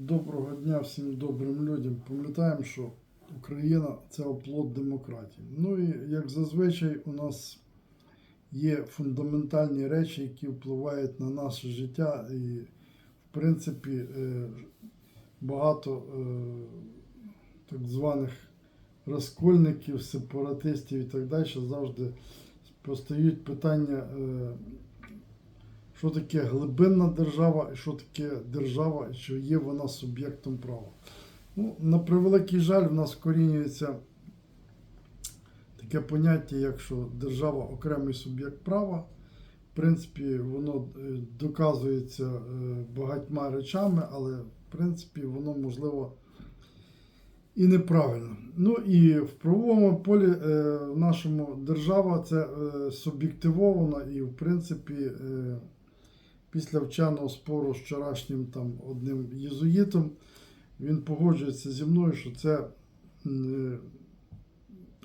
Доброго дня всім добрим людям. Пам'ятаємо, що Україна це оплот демократії. Ну і як зазвичай у нас є фундаментальні речі, які впливають на наше життя. І, в принципі, е, багато е, так званих розкольників, сепаратистів і так далі завжди постають питання. Що таке глибинна держава і що таке держава, і чи є вона суб'єктом права. Ну, на превеликий жаль, в нас вкорінюється таке поняття, як що держава окремий суб'єкт права. В принципі, воно е, доказується е, багатьма речами, але в принципі воно можливо і неправильно. Ну і в правовому полі е, в нашому держава це суб'єктивована і, в принципі, після вченого спору з вчорашнім там одним єзуїтом, він погоджується зі мною, що це е,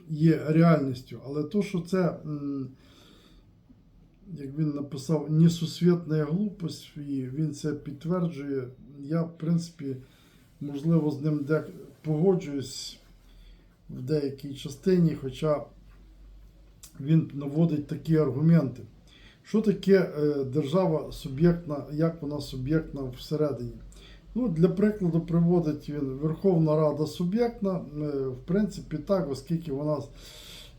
є реальністю. Але то, що це, як він написав, несусвітна глупость, і він це підтверджує, я, в принципі, можливо, з ним погоджуюсь в деякій частині, хоча він наводить такі аргументи. Що таке е, держава суб'єктна, як вона суб'єктна всередині? Ну, Для прикладу приводить він Верховна Рада суб'єктна, е, в принципі, так, оскільки вона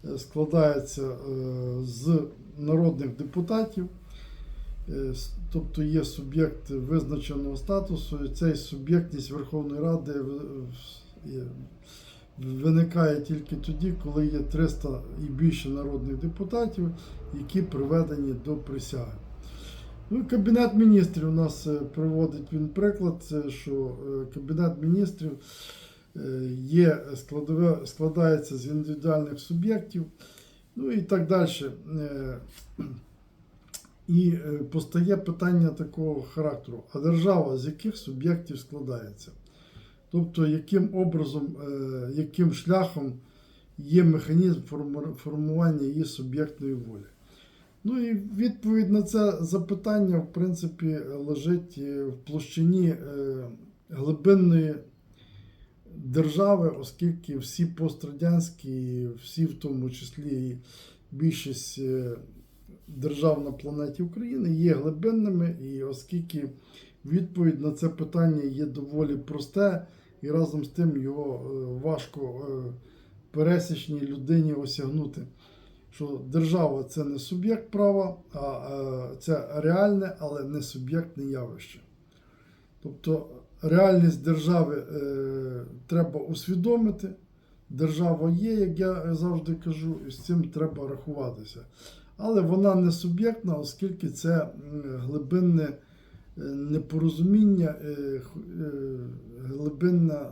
е, складається з народних депутатів, тобто є суб'єкт визначеного статусу, і цей суб'єктність Верховної Ради виникає тільки тоді, коли є 300 і більше народних депутатів, які приведені до присяги. Ну, Кабінет міністрів у нас е, приводить він приклад, що е, Кабінет міністрів е, є складається з індивідуальних суб'єктів, ну і так далі. І постає питання такого характеру: а держава з яких суб'єктів складається? Тобто, яким образом, е, яким шляхом є механізм формування її суб'єктної волі. Ну і відповідь на це запитання, в принципі, лежить е, в площині е, глибинної держави, оскільки всі пострадянські, всі в тому числі і більшість держав на планеті України є глибинними, і оскільки відповідь на це питання є доволі просте, і разом з тим його е, важко е, пересічній людині осягнути що держава це не суб'єкт права, а е, це реальне, але не суб'єктне явище. Тобто реальність держави треба усвідомити. Держава є, як я завжди кажу, і з цим треба рахуватися. Але вона не суб'єктна, оскільки це глибинне непорозуміння, е, е, глибинна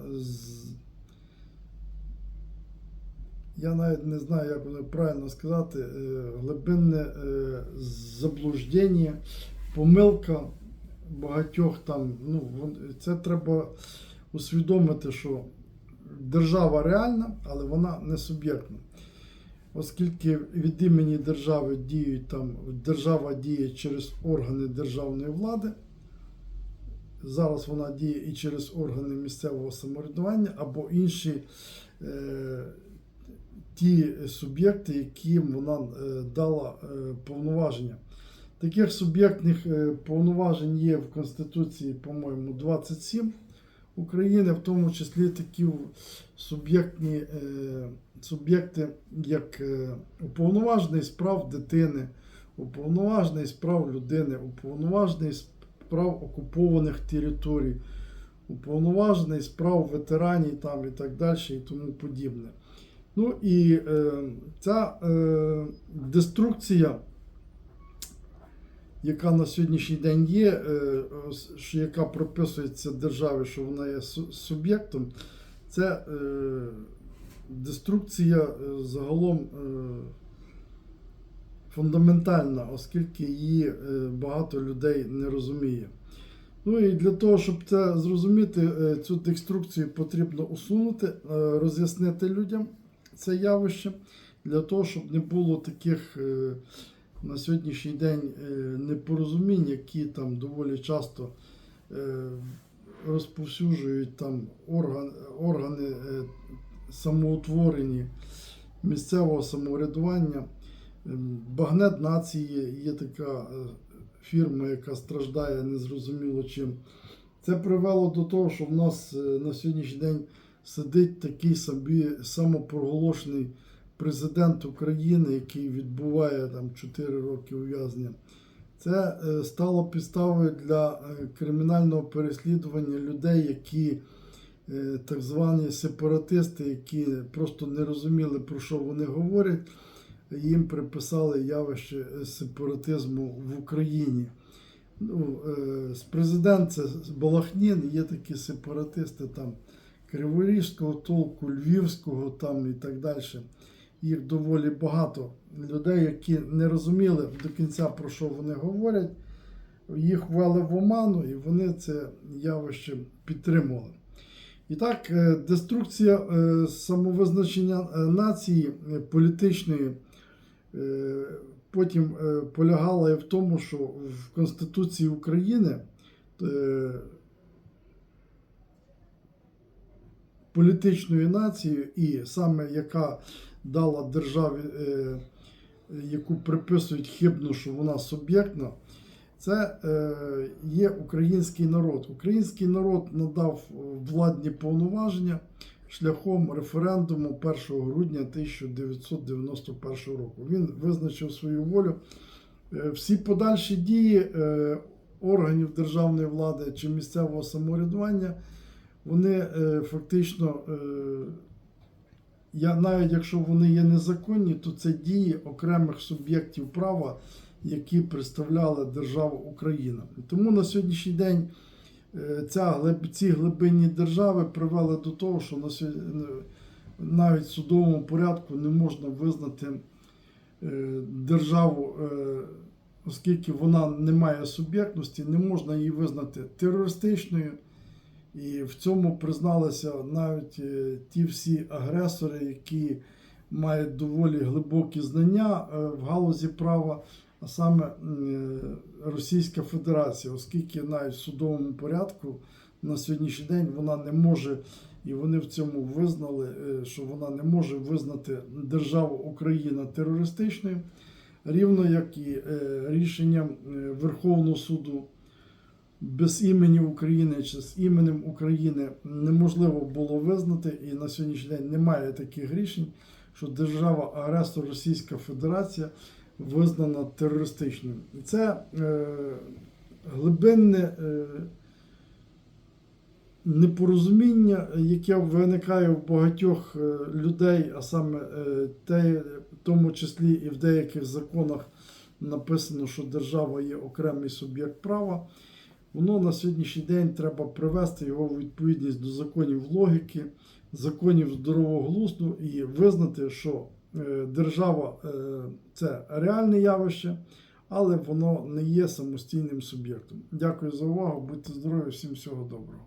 я навіть не знаю, як воно правильно сказати, е, глибинне е, заблуждення, помилка багатьох там. Ну, це треба усвідомити, що держава реальна, але вона не суб'єктна. Оскільки від імені держави діють там, держава діє через органи державної влади. Зараз вона діє і через органи місцевого самоврядування або інші е, ті суб'єкти, яким вона е, дала е, повноваження. Таких суб'єктних е, повноважень є в Конституції, по-моєму, 27 України, в тому числі такі суб'єктні суб'єкти, як уповноважений з прав дитини, уповноважений з прав людини, уповноважений з прав окупованих територій, уповноважений з прав ветеранів там, і так далі, і тому подібне. Ну і е, ця е, деструкція, яка на сьогоднішній день є, е, яка прописується державі, що вона є суб'єктом, це е, деструкція е, загалом е, фундаментальна, оскільки її е, багато людей не розуміє. Ну і для того, щоб це зрозуміти, е, цю деструкцію потрібно усунути, е, роз'яснити людям це явище, для того, щоб не було таких на сьогоднішній день непорозумінь, які там доволі часто розповсюджують там орган, органи е, самоутворені місцевого самоврядування. Ем, Багнет нації є така е, фірма, яка страждає незрозуміло чим. Це привело до того, що в нас е, на сьогоднішній день сидить такий собі самопроголошений президент України, який відбуває там 4 роки ув'язнення. Це е, стало підставою для кримінального переслідування людей, які так звані сепаратисти, які просто не розуміли, про що вони говорять. Їм приписали явище сепаратизму в Україні. Ну, е, президент це Балахнін, є такі сепаратисти там Криворізького толку, Львівського там і так далі. Їх доволі багато людей, які не розуміли до кінця про що вони говорять. Їх ввели в оману, і вони це явище підтримували. І так, е, деструкція е, самовизначення нації політичної потім е, полягала і в тому, що в Конституції України е, політичною нацією, і саме яка дала державі, е, яку приписують хибно, що вона суб'єктна, це е, є український народ. Український народ надав владні повноваження шляхом референдуму 1 грудня 1991 року. Він визначив свою волю. Е, Всі подальші дії е, органів державної влади чи місцевого самоврядування, вони е, фактично, навіть якщо вони є незаконні, то це дії окремих суб'єктів права, які представляли державу Україна. Тому на сьогоднішній день ця, ці глибинні держави привели до того, що на сьогодні, навіть в судовому порядку не можна визнати е, державу, е, оскільки вона не має суб'єктності, не можна її визнати терористичною. І в цьому призналися навіть е, ті всі агресори, які мають доволі глибокі знання е, в галузі права, а саме е, Російська Федерація, оскільки навіть в судовому порядку на сьогоднішній день вона не може, і вони в цьому визнали, е, що вона не може визнати державу Україна терористичною, рівно як і е, рішенням Верховного суду без імені України чи з іменем України неможливо було визнати, і на сьогоднішній день немає таких рішень, що держава-агресор Російська Федерація визнана терористичною. І це е, глибинне е, непорозуміння, яке виникає в багатьох е, людей, а саме е, те, в тому числі і в деяких законах написано, що держава є окремий суб'єкт права. Воно на сьогоднішній день треба привести його у відповідність до законів логіки, законів здорового глузду і визнати, що держава е, це реальне явище, але воно не є самостійним суб'єктом. Дякую за увагу, будьте здорові, всім всього доброго.